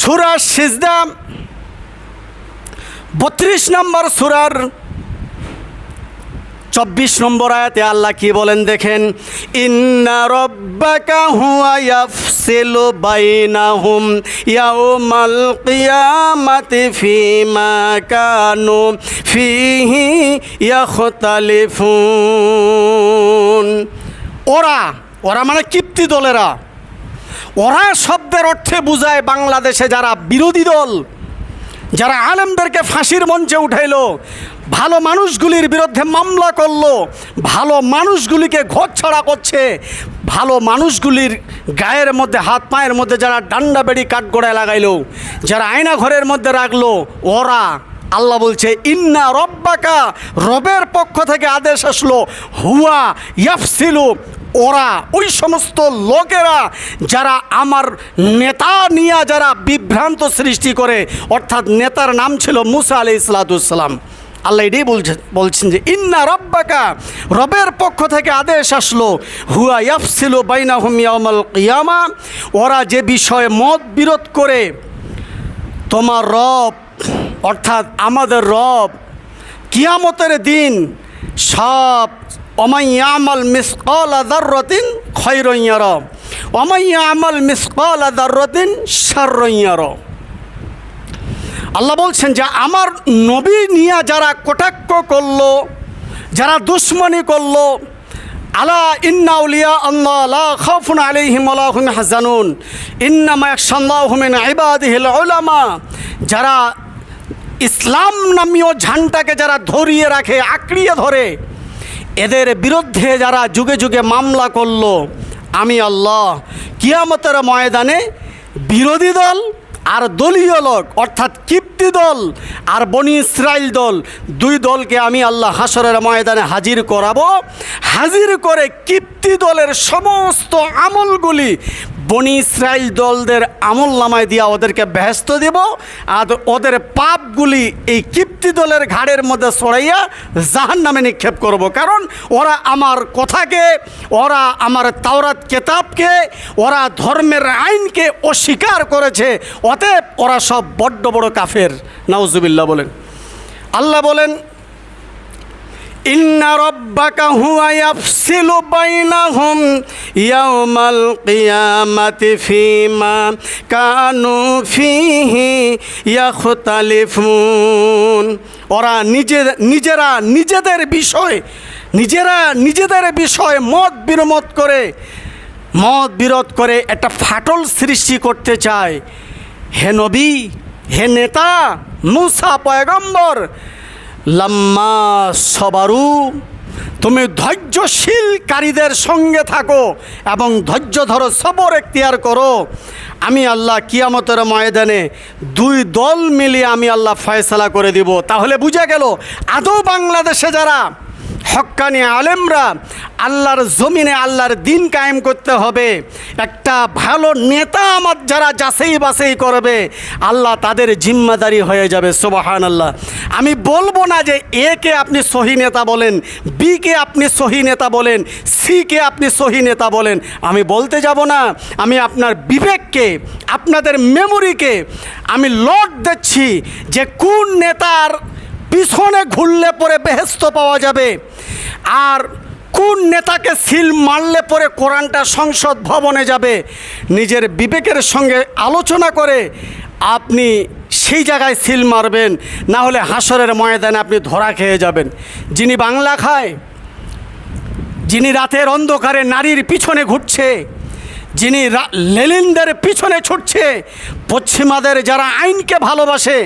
সুরা সিজদা, বত্রিশ নম্বর সুরার চব্বিশ নম্বর আয়াতে আল্লাহ কি বলেন দেখেন, ইন্না রব্বাকা হুয়া ইয়াফসিলু বাইনাহুম ইয়াউমাল কিয়ামাতি ফিমা কানু ফিহি ইয়াখতালিফুন। ওরা ওরা মানে কিপ্তি দলেরা। ওরা শব্দের অর্থে বুঝায় বাংলাদেশে যারা বিরোধী দল, যারা আলেমদেরকে ফাঁসির মঞ্চে উঠাইল, ভালো মানুষগুলির বিরুদ্ধে মামলা করল, ভালো মানুষগুলিকে ঘরছড়া করছে, ভালো মানুষগুলির গায়ের মধ্যে, হাত পায়ের মধ্যে যারা ডান্ডা বেড়ি কাঠগোড়ায় লাগাইলো, যারা আয়না ঘরের মধ্যে রাখল, ওরা, আল্লাহ বলছে, ইন্না রব্বাকা, রবের পক্ষ থেকে আদেশ আসলো, হুয়া ইয়াফসিলু ওরা, ওই সমস্ত লোকেরা যারা আমার নেতা নিয়ে যারা বিভ্রান্ত সৃষ্টি করে, অর্থাৎ নেতার নাম ছিল মুসা আলি ইসলাতুসাল্লাম আল্লাহ এটাই বলছে, বলছেন যে, ইন্না রব্বাকা, রবের পক্ষ থেকে আদেশ আসলো, হুয়া ইয়াফসিল বাইনা হুমিয়ামাল কিয়ামা, ওরা যে বিষয়ে মত বিরোধ করে, তোমার রব, অর্থাৎ আমাদের রব, কিয়ামতের দিন সব অমাইয়ামাল মিসকাল আদারতিন খৈরইয়ার অমাইয়ামাল মিসকাল আদারতিন সারইয়ার আল্লাহ বলছেন যে, আমার নবী নিয়ে যারা কটাক্ষ করল, যারা দুশ্মনী করল, আলা ইন্নাউলিয়া আল্লাহ লা খাউফুন আলাইহিম লা হুম হাজানুন ইন্নামা ইয়াখশাল্লাহু মিন ইবাদিহিল উলামা। যারা ইসলাম নামীয় ঝান্ডাকে যারা ধরিয়ে রাখে, আঁকড়িয়ে ধরে এদের বিরুদ্ধে যারা যুগে যুগে মামলা করল, আমি আল্লাহ কিয়ামতের ময়দানে বিরোধী দল আর দলীয় লোক, অর্থাৎ কিপ্তি দল আর বনি ইসরায়েল দল, দুই দলকে আমি আল্লাহ হাসরের ময়দানে হাজির করাবো। হাজির করে কিপ্তি দলের সমস্ত আমলগুলি বনি ইসরাইল দলদের আমল নামায় দিয়া ওদেরকে ব্যস্ত দেব আর ওদের পাপগুলি এই কিপ্তি দলের ঘাড়ের মধ্যে সরাইয়া জাহান নামে নিক্ষেপ করব। কারণ ওরা আমার কথাকে, ওরা আমার তাওরাত কেতাবকে, ওরা ধর্মের আইনকে অস্বীকার করেছে। অতএব ওরা সব বড্ড বড় কাফের। নাউজুবিল্লাহ বলেন। আল্লাহ বলেন ফিমা কানু ওরা নিজে নিজেরা নিজেদের বিষয়, নিজেরা নিজেদের বিষয় মত বিরমত করে, মত বিরোধ করে একটা ফাটল সৃষ্টি করতে চায়। হে নবী, হে নেতা, মুসা পয়গম্বর লাম্মা সবারু, তুমি ধৈর্যশীলকারীদের সঙ্গে থাকো এবং ধৈর্য ধরো, সবর এখতিয়ার করো। আমি আল্লাহ কিয়ামতের ময়দানে দুই দল মিলিয়ে আমি আল্লাহ ফয়সলা করে দিব। তাহলে বুঝে গেল, আদৌ বাংলাদেশে যারা হক্কানি আলেমরা আল্লাহর জমিনে আল্লাহর দিন কায়েম করতে হবে। একটা ভালো নেতা আমার যারা যাচাই বাছাই করবে, আল্লাহ তাদের জিম্মাদারি হয়ে যাবে সোবাহান আল্লাহ আমি বলব না যে এ কে আপনি সহি নেতা বলেন, বি কে আপনি সহি নেতা বলেন, সি কে আপনি সহি নেতা বলেন। আমি বলতে যাব না, আমি আপনার বিবেককে, আপনাদের মেমোরিকে আমি লট দিচ্ছি যে কোন নেতার পিছনে ঘুরলে পরে বেহেস্ত পাওয়া যাবে। আর কোন নেতাকে সিল মারলে পরে কোরআনটা সংসদ ভবনে যাবে? নিজের বিবেকের সঙ্গে আলোচনা করে আপনি সেই জায়গায় সিল মারবেন, না হলে হাসরের ময়দানে আপনি ধরা খেয়ে যাবেন। যিনি বাংলা খায়, যিনি রাতের অন্ধকারে নারীর পিছনে ঘুরছে, যিনি লেলিনদের পিছনে ছুটছে, পশ্চিমাদের যারা আইনকে ভালোবাসে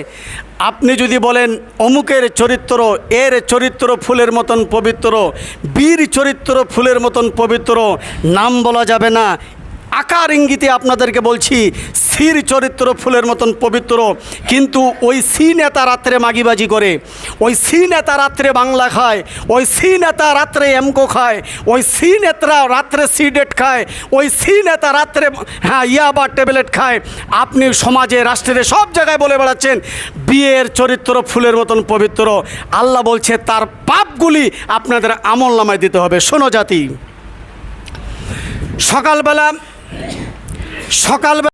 আপনি যদি বলেন, অমুকের চরিত্র, এর চরিত্র ফুলের মতন পবিত্র, বীর চরিত্র ফুলের মতন পবিত্র, নাম বলা যাবে না। আকার ইঙ্গিতে আপনাদেরকে বলছি, সির চরিত্র ফুলের মতন পবিত্র, কিন্তু ওই সি নেতা রাত্রে মাগিবাজি করে, ওই সি নেতা রাত্রে বাংলা খায়, ওই সি নেতা রাত্রে এমকো খায়, ওই সি নেতা রাত্রে সিডেট খায়, ওই সি নেতা রাত্রে হ্যাঁ ইয়াবা ট্যাবলেট খায়। আপনি সমাজে, রাষ্ট্রে সব জায়গায় বলে বেড়াচ্ছেন, বিয়ের চরিত্র ফুলের মতন পবিত্র। আল্লাহ বলছে, তার পাপগুলি আপনাদের আমল নামায় দিতে হবে। শোনো জাতি, সকালবেলা সকালবেলা